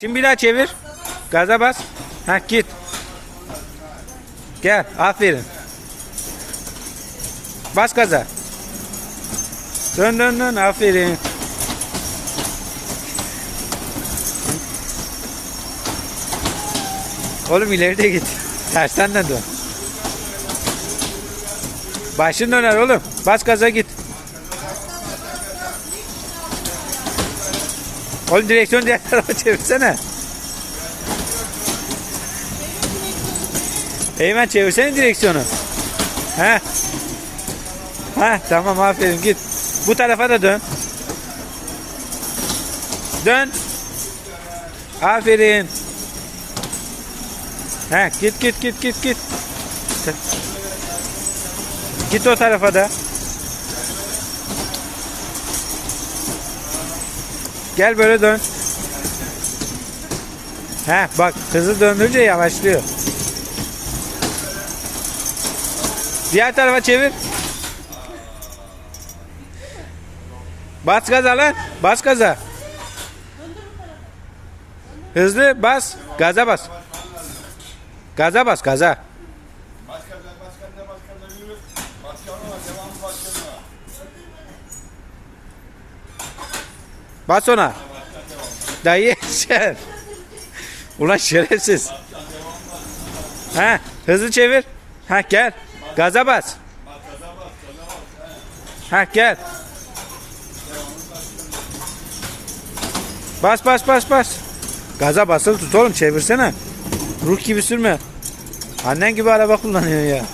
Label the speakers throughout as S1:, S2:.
S1: Şimdi bir daha çevir. Gaza bas. Ha git. Gel. Aferin. Bas gaza. Dön dön dön. Aferin. Oğlum ileride git. Tersten de dön. Başın döner oğlum. Bas gaza git. Oğlum direksiyonu diğer tarafa çevirsene. Eymen çevirsene direksiyonu. He. Ha tamam aferin git. Bu tarafa da dön. Dön. Aferin. He git git git git git. Git o tarafa da. Gel böyle dön. He bak hızlı döndürünce yavaşlıyor. Diğer tarafa çevir. Bas gaza lan. Bas gaza. Hızlı bas. Gaza bas. Gaza bas gaza.
S2: Başkanlar, başkanlar, başkanlar yürü. Başkanlar, devamlı başkanlar.
S1: Bas ona. Dayı sen. Ulan şerefsiz. Ha, hızlı çevir. Ha gel. Gaza bas. Ha gel. Bas bas bas bas. Gaza basılı tut oğlum çevirsene. Ruh gibi sürme. Annen gibi araba kullanıyor ya.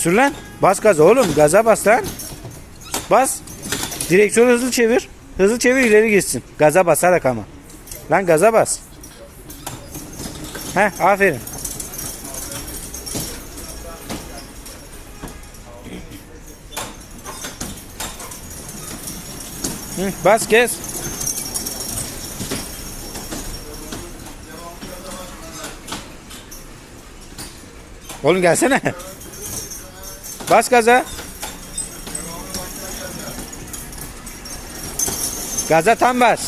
S1: Sür lan. Bas gaza oğlum. Gaza bas lan. Bas. Direksiyonu hızlı çevir. Hızlı çevir ileri gitsin. Gaza basarak ama. Lan gaza bas. Heh aferin. Hı, bas kes. Oğlum gelsene. Bas gaza. Gaza tam bas.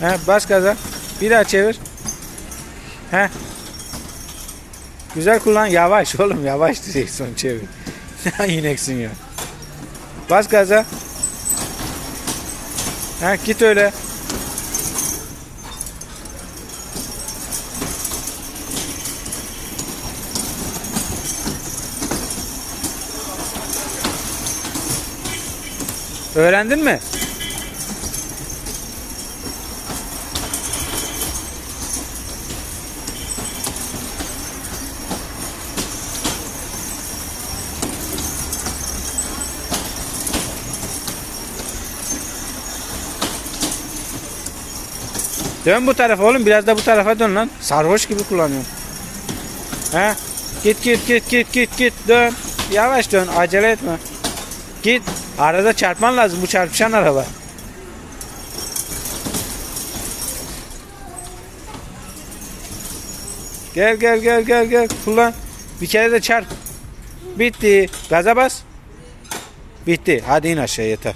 S1: He, bas gaza. Bir daha çevir. He. Güzel kullan. Yavaş oğlum yavaş direksiyon çevir. Ne ineksin ya. Bas gaza. Ha git öyle. Öğrendin mi? Dön bu tarafa oğlum biraz da bu tarafa dön lan. Sarhoş gibi kullanıyorsun. He? Git git git git git git dön. Yavaş dön acele etme. Git. Arada çarpman lazım bu çarpışan araba. Gel gel gel gel gel kullan. Bir kere de çarp. Bitti. Gaza bas. Bitti. Hadi in aşağı yeter.